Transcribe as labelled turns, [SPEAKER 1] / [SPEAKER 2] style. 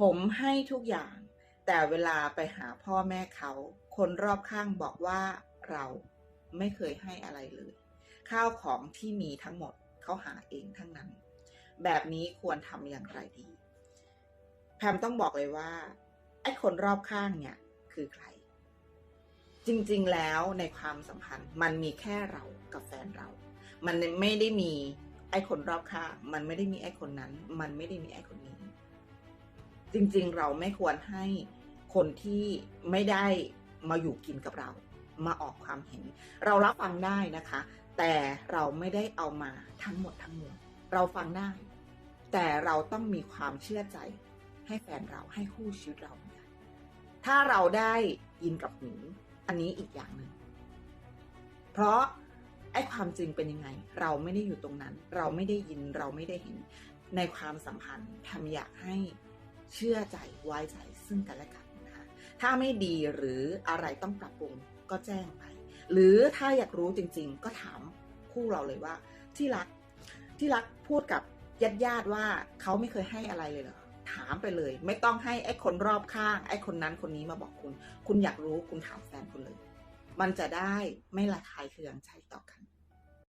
[SPEAKER 1] ผมให้ทุกอย่าง แต่เวลาไปหาพ่อแม่เขา คนรอบข้างบอกว่าเราไม่เคยให้อะไรเลย ข้าวของที่มีทั้งหมดเขาหาเองทั้งนั้น แบบนี้ควรทำอย่างไรดี แพมต้องบอกเลยว่า ไอ้คนรอบข้างเนี่ยคือใคร จริงๆแล้วในความสัมพันธ์มันมีแค่เรากับแฟนเรา มันไม่ได้มีไอ้คนรอบข้าง มันไม่ได้มีไอ้คนนั้น มันไม่ได้มีไอ้คนนี้ จริงๆ เราไม่ควรให้คนที่ไม่ได้มาอยู่กินกับเรา มาออกความเห็น เรารับฟังได้นะคะ แต่เราไม่ได้เอามาทั้งหมดทั้งมวลเราฟังได้ แต่เราต้องมีความเชื่อใจให้แฟนเราให้คู่ชีวิตเรา ถ้าเราได้ยินกับหูอันนี้อีกอย่างหนึ่ง เพราะไอ้ความจริงเป็นยังไง เราไม่ได้อยู่ตรงนั้น เราไม่ได้ยินเราไม่ได้เห็นในความสัมพันธ์ทำอยากให้ เชื่อใจไว้ใจซึ่งกันและกันนะคะถ้าไม่ดีหรืออะไรต้องปรับปรุงก็แจ้งไป หรือถ้าอยากรู้จริง ๆ ก็ถามคู่เราเลยว่า ที่รักที่รักพูดกับญาติญาติว่าเขาไม่เคยให้อะไรเลยเหรอถามไปเลย ไม่ต้องให้ไอ้คนรอบข้าง ไอ้คนนั้นคนนี้มาบอกคุณ คุณอยากรู้คุณถามแฟนคุณเลย มันจะได้ไม่ระคายเคืองใจต่อกัน